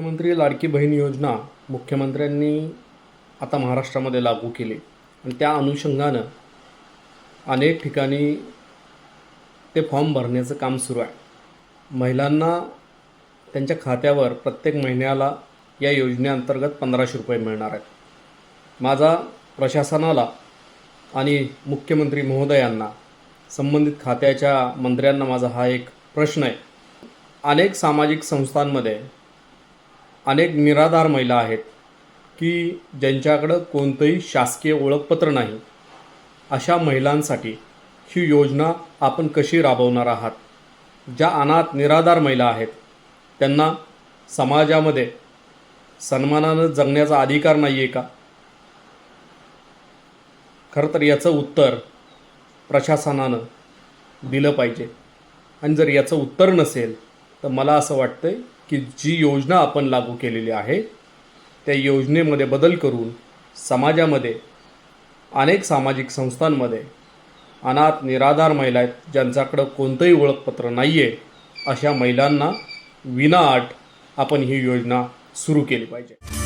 मुख्यमंत्री लाडकी बहीण योजना मुख्यमंत्र्यांनी आता महाराष्ट्रामध्ये लागू केली. आणि त्या अनुषंगानं अनेक ठिकाणी ते फॉर्म भरण्याचं काम सुरू आहे. महिलांना त्यांच्या खात्यावर प्रत्येक महिन्याला या योजनेअंतर्गत पंधराशे रुपये मिळणार आहेत. माझा प्रशासनाला आणि मुख्यमंत्री महोदयांना संबंधित खात्याच्या मंत्र्यांना माझा हा एक प्रश्न आहे. अनेक सामाजिक संस्थांमध्ये अनेक निराधार महिला आहेत की ज्यांच्याकडं कोणतंही शासकीय ओळखपत्र नाही. अशा महिलांसाठी ही योजना आपण कशी राबवणार आहात? ज्या अनाथ निराधार महिला आहेत त्यांना समाजामध्ये सन्मानानं जगण्याचा अधिकार नाही आहे का? खरं तर याचं उत्तर प्रशासनानं दिलं पाहिजे. आणि जर याचं उत्तर नसेल तर मला असं वाटतं की जी योजना आपण लागू केलेली आहे त्या योजनेमध्ये बदल करून समाजामध्ये अनेक सामाजिक संस्थांमध्ये अनाथ निराधार महिला आहेत ज्यांच्याकडं कोणतंही ओळखपत्र नाही आहे अशा महिलांना विनाअट आपण ही योजना सुरू केली पाहिजे.